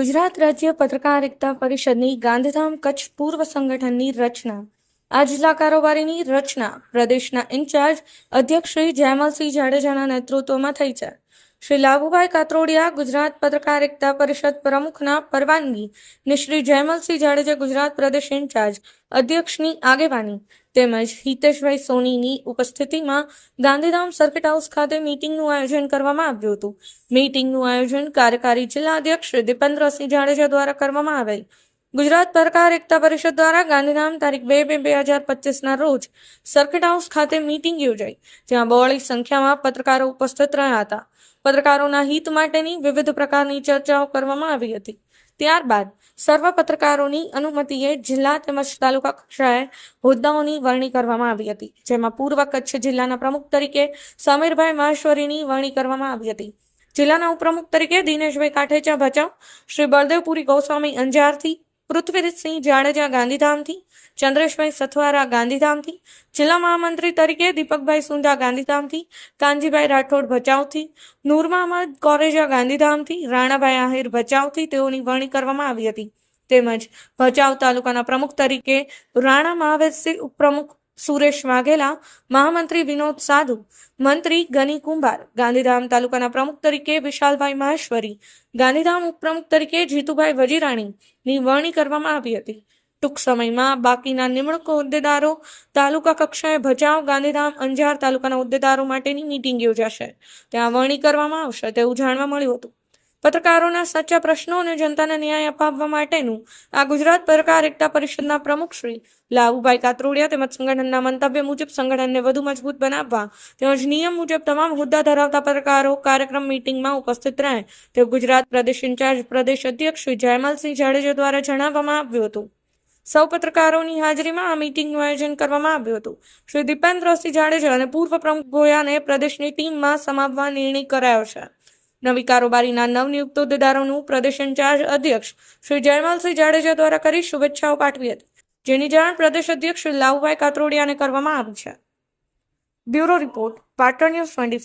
ગુજરાત રાજ્ય પત્રકાર એકતા પરિષદની ગાંધીધામ કચ્છ પૂર્વ સંગઠનની રચના. આ જિલ્લા કારોબારીની રચના પ્રદેશના ઇન્ચાર્જ અધ્યક્ષ શ્રી જયમલસિંહ જાડેજાના નેતૃત્વમાં થઈ છે. શ્રી લાભુભાઈ કાતરોડિયા, ગુજરાત પત્રકાર એકતા પરિષદ પ્રમુખના પરવાનગી ને શ્રી જયમલસિંહ જાડેજા, ગુજરાત પ્રદેશ ઇન્ચાર્જ અધ્યક્ષની આગેવાની તેમજ હિતેશભાઈ સોનીની ઉપસ્થિતિમાં ગાંધીધામ સર્કિટ હાઉસ ખાતે મીટિંગનું આયોજન કરવામાં આવ્યું હતું. મીટિંગનું આયોજન કાર્યકારી જિલ્લા અધ્યક્ષ દીપેન્દ્રસિંહ જાડેજા દ્વારા કરવામાં આવેલ ગુજરાત પરકાર એકતા પરિષદ દ્વારા ગાંધીધામ તારીખ બે બે બે હજાર પચીસના રોજ સર્કિટ હાઉસ ખાતે મીટિંગ યોજાઈ જ્યાં બહોળી સંખ્યામાં પત્રકારો ઉપસ્થિત રહ્યા હતા. પત્રકારોના હિત માટેની વિવિધ પ્રકારની ચર્ચાઓ કરવામાં આવી હતી. ત્યારબાદ સર્વ પત્રકારોની અનુમતિએ જિલ્લા તેમજ તાલુકા કક્ષાએ હોદ્દાઓની વરણી કરવામાં આવી હતી, જેમાં પૂર્વ કચ્છ જિલ્લાના પ્રમુખ તરીકે સમીરભાઈ મહેશ્વરીની વરણી કરવામાં આવી હતી. જિલ્લાના ઉપપ્રમુખ તરીકે દિનેશભાઈ કાઠેચા ભચાઉ, શ્રી બળદેવપુરી ગૌસ્વામી અંજારથી પૃથ્વીરીતસિંહ જાડેજા ગાંધીધામથી, ચંદ્રેશભાઈ સથવારા ગાંધીધામથી, જિલ્લા મહામંત્રી તરીકે દીપકભાઈ સુંદા ગાંધીધામથી, કાનજીભાઈ રાઠોડ ભચાઉથી નૂર મહમદ કોરેજા ગાંધીધામથી, રાણાભાઈ આહિર ભચાઉથી તેઓની વરણી કરવામાં આવી હતી. તેમજ ભચાઉ તાલુકાના પ્રમુખ તરીકે રાણા મહાવીરસિંહ ઉપપ્રમુખ સુરેશ વાઘેલા, મહામંત્રી વિનોદ સાધુ, મંત્રી ગની કુંભાર, ગાંધીધામ તાલુકાના પ્રમુખ તરીકે વિશાલભાઈ મહેશ્વરી, ગાંધીધામ ઉપપ્રમુખ તરીકે જીતુભાઈ વજીરાણીની વરણી કરવામાં આવી હતી. ટૂંક સમયમાં બાકીના નિમણૂક હોદ્દેદારો તાલુકા કક્ષાએ ભચાઉ, ગાંધીધામ, અંજાર તાલુકાના હોદ્દેદારો માટેની મીટિંગ યોજાશે. ત્યાં વરણી કરવામાં આવશે તેવું જાણવા મળ્યું હતું. પત્રકારોના સાચા પ્રશ્નો અને જનતાને ન્યાય અપાવવા માટેનું આ ગુજરાત પત્રકાર એકતા પરિષદના પ્રમુખ શ્રી લાવુભાઈ કાતરોડિયા તેમજ સંગઠનના મંતવ્ય મુજબ સંગઠનને વધુ મજબૂત બનાવવા તેમજ નિયમ મુજબ તમામ હોદ્દા ધરાવતા પત્રકારો કાર્યક્રમ મીટિંગમાં ઉપસ્થિત રહે તેવું ગુજરાત પ્રદેશ ઇન્ચાર્જ પ્રદેશ અધ્યક્ષ શ્રી જયમલસિંહ જાડેજા દ્વારા જણાવવામાં આવ્યું હતું. સૌ પત્રકારોની હાજરીમાં આ મીટિંગનું આયોજન કરવામાં આવ્યું હતું. શ્રી દીપેન્દ્રસિંહ જાડેજા અને પૂર્વ પ્રમુખ ગોયાને પ્રદેશની ટીમમાં સમાવવા નિર્ણય કરાયો છે. નવી કારોબારીના નવનિયુક્ત હોદ્દેદારોનું પ્રદેશ ઇન્ચાર્જ અધ્યક્ષ શ્રી જયમાલસિંહ જાડેજા દ્વારા કરી શુભેચ્છાઓ પાઠવી હતી, જેની જાણ પ્રદેશ અધ્યક્ષ શ્રી લાવુભાઈ કાતરોડિયાને કરવામાં આવી છે. Bureau report, Patan news twenty